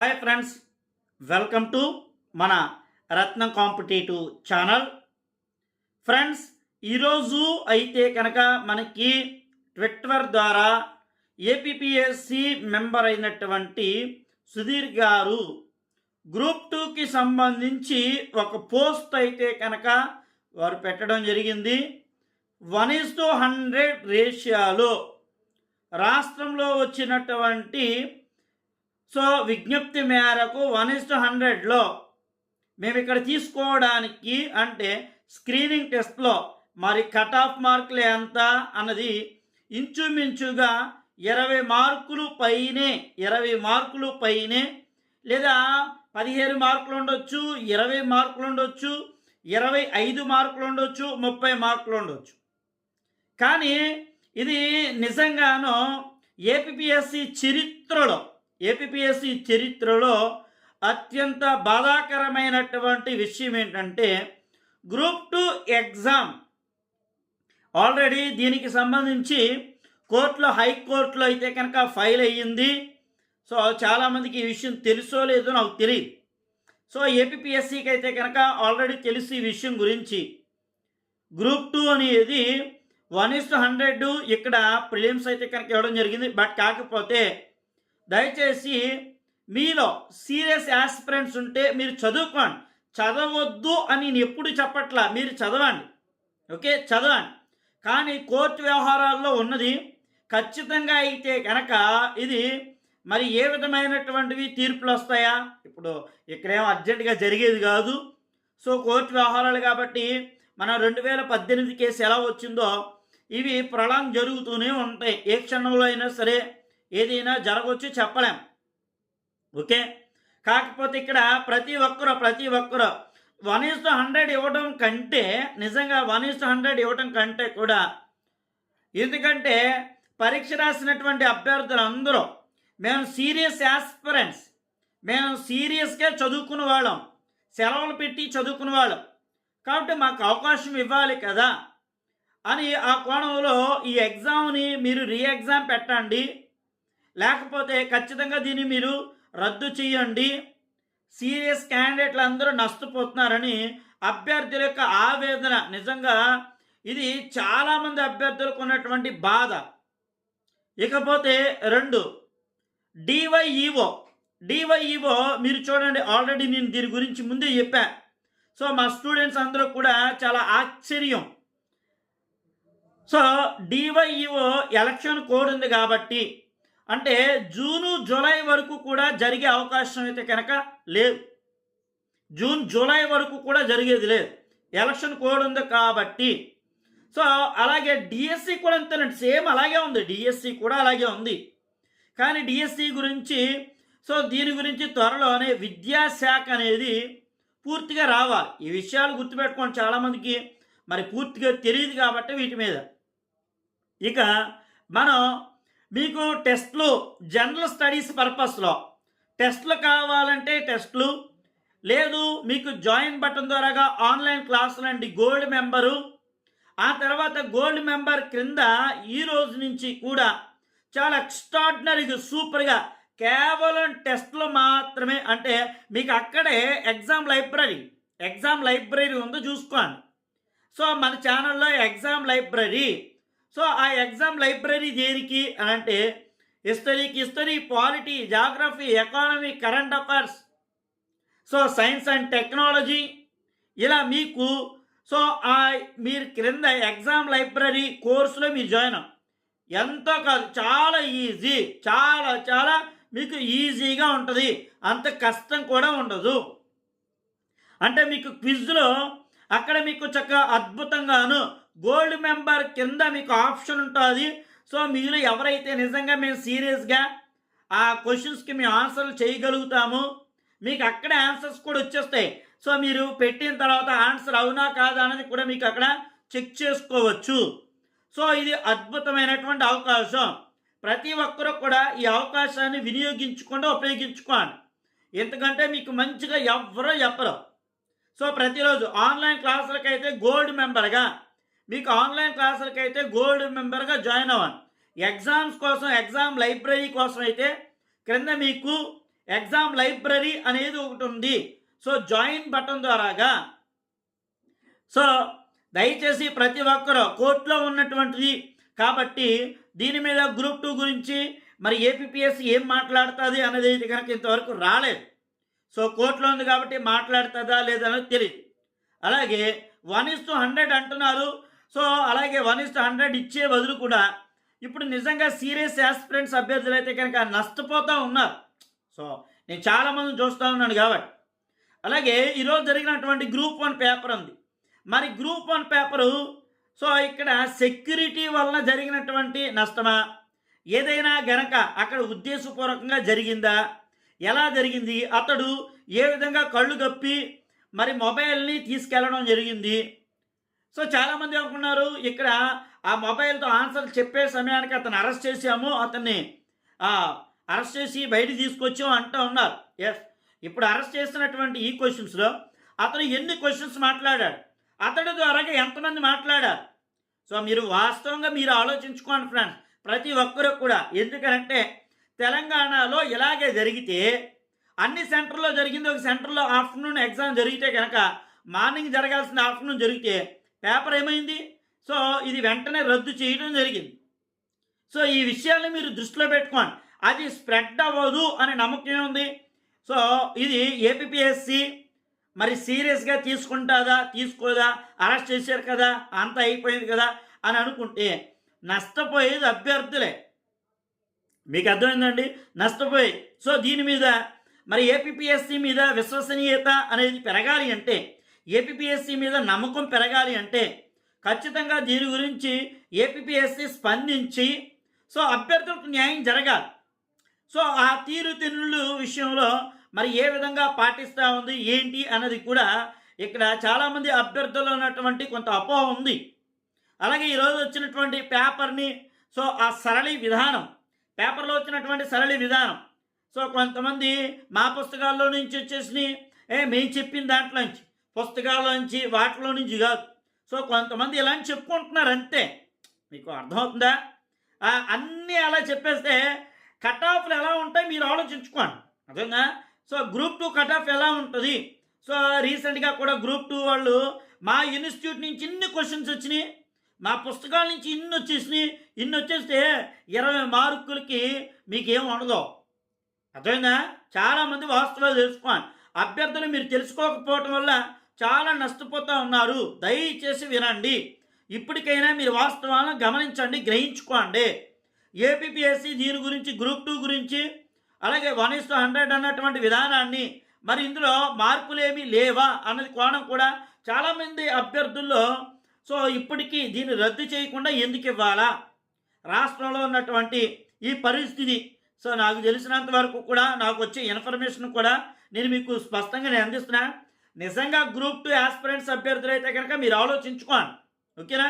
Hi friends welcome to మన రత్నం competitive channel. Friends ఈరోజు అయితే కనుక మనకి ట్విట్టర్ ద్వారా ఏపీఎస్సి మెంబర్ అయినటువంటి సుధీర్ గారు గ్రూప్ టూకి సంబంధించి ఒక పోస్ట్ అయితే కనుక వారు పెట్టడం జరిగింది. వన్ ఇస్ టు హండ్రెడ్ రేషియాలో రాష్ట్రంలో వచ్చినటువంటి సో విజ్ఞప్తి మేరకు వన్ ఇస్ టు హండ్రెడ్లో మేము ఇక్కడ తీసుకోవడానికి అంటే స్క్రీనింగ్ టెస్ట్లో మరి కట్ ఆఫ్ మార్కులు ఎంత అన్నది ఇంచుమించుగా ఇరవై మార్కులు పైనే ఇరవై మార్కులు పైనే లేదా పదిహేను మార్కులు ఉండొచ్చు ఇరవై మార్కులు ఉండొచ్చు ఇరవై ఐదు మార్కులు ఉండొచ్చు ముప్పై మార్కులు ఉండొచ్చు. కానీ ఇది నిజంగానో ఏపీఎస్సి చరిత్రలో ఏపీఎస్సి చరిత్రలో అత్యంత బాధాకరమైనటువంటి విషయం ఏంటంటే గ్రూప్ టూ ఎగ్జామ్. ఆల్రెడీ దీనికి సంబంధించి కోర్టులో హైకోర్టులో అయితే కనుక ఫైల్ అయ్యింది. సో చాలామందికి ఈ విషయం తెలుసో లేదో నాకు తెలియదు సో ఏపీఎస్సికి అయితే కనుక ఆల్రెడీ తెలుసు ఈ విషయం గురించి. గ్రూప్ టూ అనేది వన్ ఇస్ హండ్రెడ్ ఇక్కడ ప్రిలిమ్స్ అయితే కనుక ఇవ్వడం జరిగింది. బట్ కాకపోతే దయచేసి మీలో సీరియస్ యాస్పిరెంట్స్ ఉంటే మీరు చదువుకోండి. చదవద్దు అని నేను ఎప్పుడు చెప్పట్లా మీరు చదవండి. ఓకే? చదవండి. కానీ కోర్టు వ్యవహారాల్లో ఉన్నది ఖచ్చితంగా అయితే కనుక ఇది మరి ఏ విధమైనటువంటివి తీర్పులు వస్తాయా? ఇప్పుడు ఇక్కడేం అర్జెంటుగా జరిగేది కాదు. సో కోర్టు వ్యవహారాలు కాబట్టి మన రెండు వేల పద్దెనిమిది కేసు ఎలా వచ్చిందో ఇవి ప్రళం జరుగుతూనే ఉంటాయి. ఏ క్షణంలో అయినా సరే ఏదైనా జరగవచ్చు చెప్పలేం. ఓకే? కాకపోతే ఇక్కడ ప్రతి ఒక్కరు ప్రతి ఒక్కరు వన్ ఈస్ టు హండ్రెడ్ ఇవ్వడం కంటే నిజంగా వన్ ఈస్ టు హండ్రెడ్ ఇవ్వడం కంటే కూడా ఎందుకంటే పరీక్ష రాసినటువంటి అభ్యర్థులు అందరూ మేము సీరియస్ యాస్పిరెంట్స్. మేము సీరియస్గా చదువుకున్న వాళ్ళం. సెలవులు పెట్టి చదువుకున్న వాళ్ళం. కాబట్టి మాకు అవకాశం ఇవ్వాలి కదా అని ఆ కోణంలో ఈ ఎగ్జామ్ని మీరు రీ ఎగ్జామ్ పెట్టండి. లేకపోతే ఖచ్చితంగా దీన్ని మీరు రద్దు చేయండి. సీరియస్ క్యాండిడేట్లు అందరూ నష్టపోతున్నారని అభ్యర్థుల యొక్క ఆవేదన. నిజంగా ఇది చాలామంది అభ్యర్థులకు ఉన్నటువంటి బాధ. ఇకపోతే రెండు డివైఈఓ. డివైఈఓ మీరు చూడండి ఆల్రెడీ నేను దీని గురించి ముందే చెప్పా. సో మా స్టూడెంట్స్ అందరూ కూడా చాలా ఆశ్చర్యం. సో డివైఈఓ ఎలక్షన్ కోడ్ ఉంది కాబట్టి అంటే జూను జూలై వరకు కూడా జరిగే అవకాశం అయితే కనుక లేదు జూన్ జూలై వరకు కూడా జరిగేది లేదు. ఎలక్షన్ కోడ్ ఉంది కాబట్టి. సో అలాగే డిఎస్సి కూడా అంతేనండి. సేమ్ అలాగే ఉంది. డిఎస్సి కూడా అలాగే ఉంది. కానీ డిఎస్సి గురించి సో దీని గురించి త్వరలోనే విద్యాశాఖ అనేది పూర్తిగా రావాలి. ఈ విషయాలు గుర్తుపెట్టుకోండి చాలామందికి. మరి పూర్తిగా తెలియదు కాబట్టి వీటి మీద. ఇక మనం మీకు టెస్ట్లు జనరల్ స్టడీస్ పర్పస్లో. టెస్ట్లు కావాలంటే టెస్ట్లు. లేదు మీకు జాయిన్ బటన్ ద్వారాగా ఆన్లైన్ క్లాసులు అండి గోల్డ్ మెంబరు. ఆ తర్వాత గోల్డ్ మెంబర్ క్రింద ఈ రోజు నుంచి కూడా చాలా ఎక్స్ట్రాడినరీగా సూపర్గా కేవలం టెస్ట్లు మాత్రమే. అంటే మీకు అక్కడే ఎగ్జామ్ లైబ్రరీ ఎగ్జామ్ లైబ్రరీ ఉందో చూసుకోండి. సో మన ఛానల్లో ఎగ్జామ్ లైబ్రరీ సో ఆ ఎగ్జామ్ లైబ్రరీ దేనికి అని అంటే హిస్టరీకి history polity geography economy current affairs. So science and technology. ఇలా మీకు సో ఆ మీరు క్రింద ఎగ్జామ్ లైబ్రరీ కోర్సులో మీరు జాయిన్ అవ్వ- ఎంతో కాదు చాలా ఈజీ చాలా చాలా మీకు ఈజీగా ఉంటుంది. అంత కష్టం కూడా ఉండదు. అంటే మీకు క్విజ్లో అక్కడ మీకు చక్కగా అద్భుతంగాను గోల్డ్ మెంబర్ కింద మీకు ఆప్షన్ ఉంటుంది. సో మీరు ఎవరైతే నిజంగా మేము సీరియస్గా ఆ క్వశ్చన్స్కి మేము ఆన్సర్లు చేయగలుగుతాము మీకు అక్కడే ఆన్సర్స్ కూడా వచ్చేస్తాయి. సో మీరు పెట్టిన తర్వాత ఆన్సర్ అవునా కాదా అనేది కూడా మీకు అక్కడ చెక్ చేసుకోవచ్చు. సో ఇది అద్భుతమైనటువంటి అవకాశం. ప్రతి ఒక్కరూ కూడా ఈ అవకాశాన్ని వినియోగించకుండా ఉపయోగించుకోండి. ఎందుకంటే మీకు మంచిగా ఎవరో చెప్పరు. సో ప్రతిరోజు ఆన్లైన్ క్లాసులకైతే గోల్డ్ మెంబర్గా మీకు ఆన్లైన్ క్లాసులకైతే గోల్డ్ మెంబర్గా జాయిన్ అవ్వండి. ఎగ్జామ్స్ కోసం ఎగ్జామ్ లైబ్రరీ కోసం అయితే క్రింద మీకు ఎగ్జామ్ లైబ్రరీ అనేది ఒకటి ఉంది. సో జాయిన్ బటన్ ద్వారాగా సో దయచేసి ప్రతి ఒక్కరూ కోర్టులో ఉన్నటువంటిది కాబట్టి దీని మీద గ్రూప్ టూ గురించి మరి ఏపీఎస్సి ఏం మాట్లాడుతుంది అనేది ఇది కనుక ఇంతవరకు రాలేదు. సో కోర్టులో ఉంది కాబట్టి మాట్లాడుతుందా లేదనేది తెలియదు అలాగే వన్ ఇస్ టు హండ్రెడ్ అంటున్నారు. సో అలాగే వన్ ఇస్ హండ్రెడ్ ఇచ్చే బదులు కూడా ఇప్పుడు నిజంగా సీరియస్ యాస్పిరెంట్స్ అభ్యర్థులు అయితే కనుక నష్టపోతూ ఉన్నారు. సో నేను చాలామంది చూస్తూ ఉన్నాను కాబట్టి. అలాగే ఈరోజు జరిగినటువంటి గ్రూప్ వన్ పేపర్ ఉంది. మరి గ్రూప్ వన్ పేపరు సో ఇక్కడ సెక్యూరిటీ వలన జరిగినటువంటి నష్టమా? ఏదైనా గనక అక్కడ ఉద్దేశపూర్వకంగా జరిగిందా? ఎలా జరిగింది? అతడు ఏ విధంగా కళ్ళు కప్పి మరి మొబైల్ని తీసుకెళ్ళడం జరిగింది? సో చాలామంది అనుకున్నారు ఇక్కడ ఆ మొబైల్తో ఆన్సర్ చెప్పే సమయానికి అతను అరెస్ట్ చేశాము అతన్ని అరెస్ట్ చేసి బయటికి తీసుకొచ్చాము అంటూ ఉన్నారు. ఎస్ ఇప్పుడు అరెస్ట్ చేసినటువంటి ఈ క్వశ్చన్స్లో అతను ఎన్ని క్వశ్చన్స్ మాట్లాడాడు? అతడి ద్వారా ఎంతమంది మాట్లాడారు? సో మీరు వాస్తవంగా మీరు ఆలోచించుకోండి ఫ్రెండ్స్ ప్రతి ఒక్కరు కూడా. ఎందుకంటే తెలంగాణలో ఇలాగే జరిగితే అన్ని సెంటర్లో జరిగింది ఒక సెంటర్లో ఆఫ్టర్నూన్ ఎగ్జామ్ జరిగితే కనుక మార్నింగ్ జరగాల్సిన ఆఫ్టర్నూన్ జరిగితే పేపర్ ఏమైంది? సో ఇది వెంటనే రద్దు చేయడం జరిగింది. సో ఈ విషయాన్ని మీరు దృష్టిలో పెట్టుకోండి. అది స్ప్రెడ్ అవ్వదు అనే నమ్మకం ఉంది సో ఇది ఏపీఎస్సి మరి సీరియస్గా తీసుకుంటుందా? తీసుకోదా? అరెస్ట్ చేశారు కదా? అంత అయిపోయింది కదా? అని అనుకుంటే నష్టపోయేది అభ్యర్థులే. మీకు అర్థమైందండి? నష్టపోయి సో దీని మీద మరి ఏపీఎస్సి మీద విశ్వసనీయత అనేది పెరగాలి అంటే ఏపీఎస్సి మీద నమ్మకం పెరగాలి అంటే ఖచ్చితంగా దీని గురించి ఏపీఎస్సి స్పందించి సో అభ్యర్థులకు న్యాయం జరగాలి. సో ఆ తీరుతెన్నులు విషయంలో మరి ఏ విధంగా పాటిస్తూ ఉంది ఏంటి అన్నది కూడా ఇక్కడ చాలామంది అభ్యర్థులు ఉన్నటువంటి కొంత అపోహ ఉంది. అలాగే ఈరోజు వచ్చినటువంటి పేపర్ని సో ఆ సరళి విధానం పేపర్లో వచ్చినటువంటి సరళి విధానం. సో కొంతమంది మా పుస్తకాల్లో నుంచి వచ్చేసి ఏ మేము చెప్పిన దాంట్లో నుంచి పుస్తకాల్లో నుంచి వాటిలో నుంచి కాదు. సో కొంతమంది ఇలా అని చెప్పుకుంటున్నారు అంతే. మీకు అర్థమవుతుందా? అన్నీ అలా చెప్పేస్తే కట్ ఆఫ్లు ఎలా ఉంటాయి మీరు ఆలోచించుకోండి. అర్థంగా so group two cut off ఎలా ఉంటుంది? సో రీసెంట్గా కూడా గ్రూప్ టూ వాళ్ళు మా ఇన్స్టిట్యూట్ నుంచి ఇన్ని క్వశ్చన్స్ వచ్చినాయి మా పుస్తకాల నుంచి ఇన్ని వచ్చేసినాయి ఇన్ని వచ్చేస్తే ఇరవై మార్కులకి మీకేం ఉండదు. అర్థమైందా? చాలామంది వాస్తవాలు తెలుసుకోండి అభ్యర్థులు మీరు తెలుసుకోకపోవటం వల్ల చాలా నష్టపోతూ ఉన్నారు. దయచేసి వినండి. ఇప్పటికైనా మీరు వాస్తవాలను గమనించండి గ్రహించుకోండి. ఏపీఎస్సి దీని గురించి గ్రూప్ టూ గురించి అలాగే వన్ ఇస్ హండ్రెడ్ అన్నటువంటి విధానాన్ని మరి ఇందులో మార్పులేమీ లేవా అన్నది కోణం కూడా చాలామంది అభ్యర్థుల్లో సో ఇప్పటికీ దీన్ని రద్దు చేయకుండా ఎందుకు ఇవ్వాలా? రాష్ట్రంలో ఉన్నటువంటి ఈ పరిస్థితి సో నాకు తెలిసినంత వరకు కూడా నాకు వచ్చే ఇన్ఫర్మేషన్ కూడా నేను మీకు స్పష్టంగా నేను అందిస్తున్నాను నిజంగా గ్రూప్ టూ ఆస్పిరెంట్స్ అభ్యర్థులు అయితే కనుక మీరు ఆలోచించుకోండి ఓకేనా?